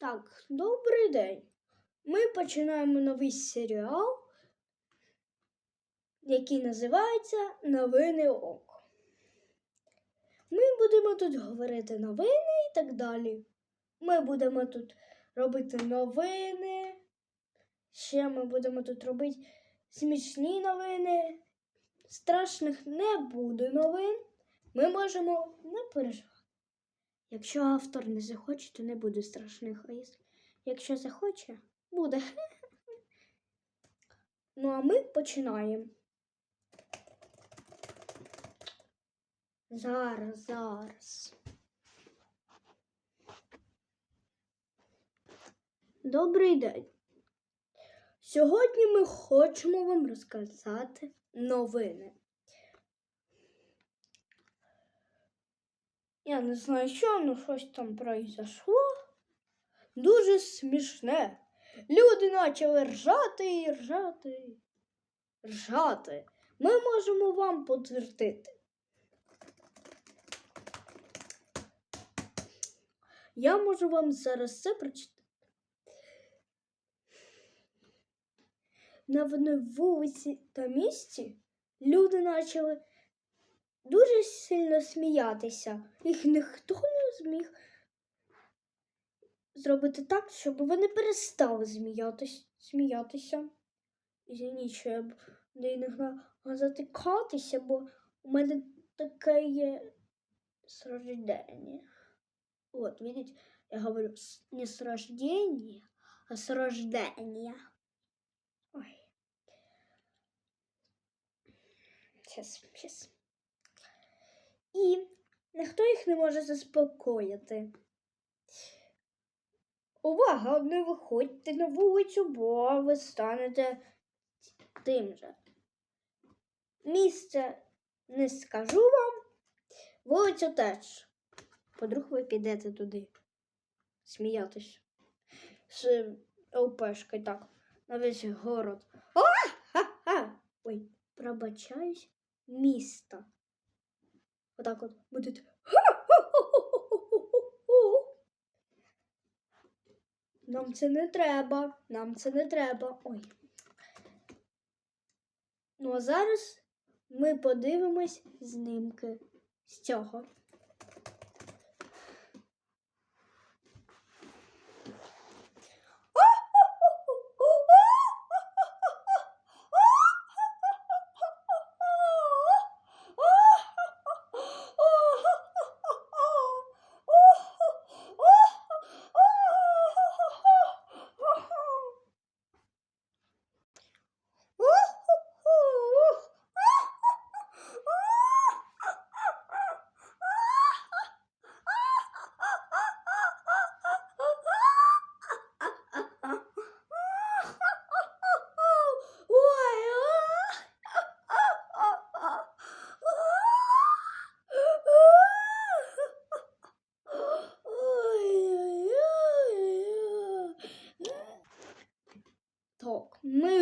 Так, добрий день. Ми починаємо новий серіал, який називається Новини Око. Ми будемо тут говорити новини і так далі. Ми будемо тут робити новини. Ще ми будемо тут робити смішні новини. Страшних не буде новин. Ми можемо не переживати. Якщо автор не захоче, то не буде страшних. А якщо захоче, буде. Ну, а ми починаємо. Зараз, зараз. Добрий день. Сьогодні ми хочемо вам розказати новини. Я не знаю, що, ну щось там произошло. Дуже смішне. Люди почали ржати і ржати. Ржати. Ми можемо вам підтвердити. Я можу вам зараз це прочитати. На одній вулиці та місті люди почали дуже сильно сміятися. Їх ніхто не зміг зробити так, щоб вони перестали сміятись, сміятися. Извиніть, що я буду іноді затикатися, бо у мене таке є з. Вот, видите, я говорю не рождения, а рождения. Ой. Сейчас, сейчас. І ніхто їх не може заспокоїти. Увага, не виходьте на вулицю, бо ви станете тим же. Місце не скажу вам, вулицю теж. Подруг ви підете туди. Сміятись. З ЛПшкою так, на весь город. А! Ха-ха! Ой, пробачаюсь, місто. Отак от. «Ха-ха-ха-ха-ха-ха-ха». Нам це не треба. Нам це не треба. Ой. Ну а зараз ми подивимось знімки з цього.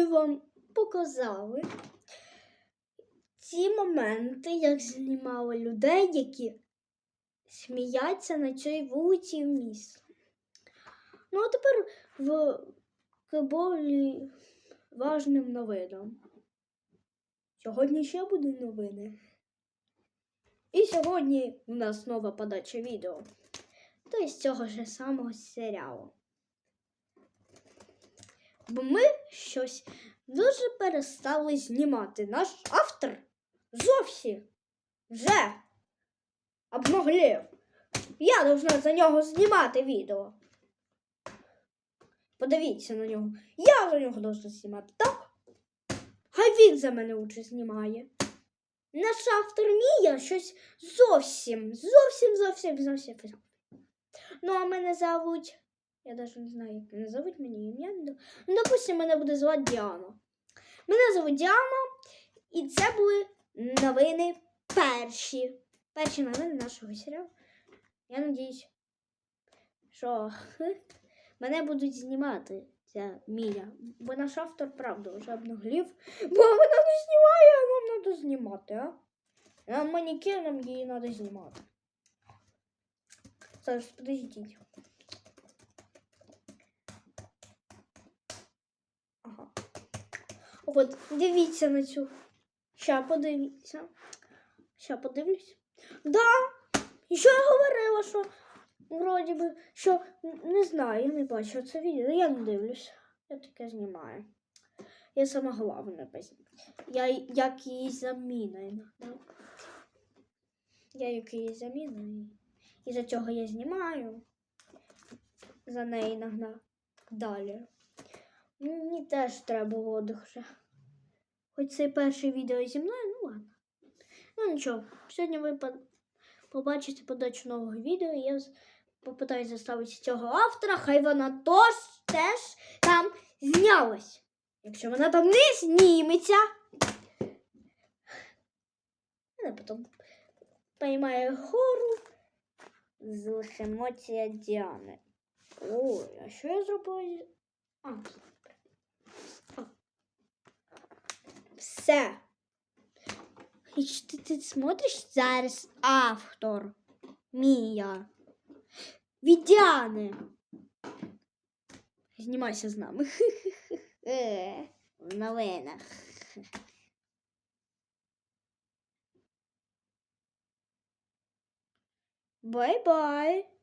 Вам показали ці моменти, як знімали людей, які сміються на цій вулиці в місті. Ну, а тепер в к болі важним новинам. Сьогодні ще будуть новини. І сьогодні у нас нова подача відео. То з цього ж самого серіалу. Бо ми щось дуже перестали знімати. Наш автор зовсім вже обнаглів. Я должна за нього знімати відео. Подивіться на нього. Я за нього должна знімати, так? Хай він за мене лучше знімає. Наш автор Мія щось зовсім, зовсім, зовсім. зовсім. Ну, а мене зовуть. Я навіть не знаю, як мене зовуть, мені ім'я. Ну, допустим, мене буде звати Діана. Мене звуть Діана, і це були новини перші. Перші новини нашого серіалу. Я надіюсь, що мене будуть знімати ця Мія. Бо наш автор, правда, вже обнаглів. Бо вона не знімає, а нам треба знімати, а? Нам манекеном її треба знімати. Зараз, подождіть. От, дивіться на цю. Ща подивіться. Ща подивлюсь. Да. І що я говорила, що вроді би, що не знаю, я не бачу це відео, я не дивлюсь. Я таке знімаю. Я сама головне. Я як її заміна. Я як її заміна. І за цього я знімаю. За неї іноді. Далі. Мені теж треба отдих вже. Хоч це перше відео зі мною, ну ладно. Ну нічого, сьогодні ви побачите подачу нового відео. і Я попитаюсь заставити цього автора, хай вона тож, теж там знялась. Якщо вона там не зніметься, вона потім поймає гору з емоція Діани. Ой, а що я зробила? А. Все. Чи ти, ти смотриш зараз автор Мія. Від Діани. Знімайся з нами. Е, В новинах. Бай-бай.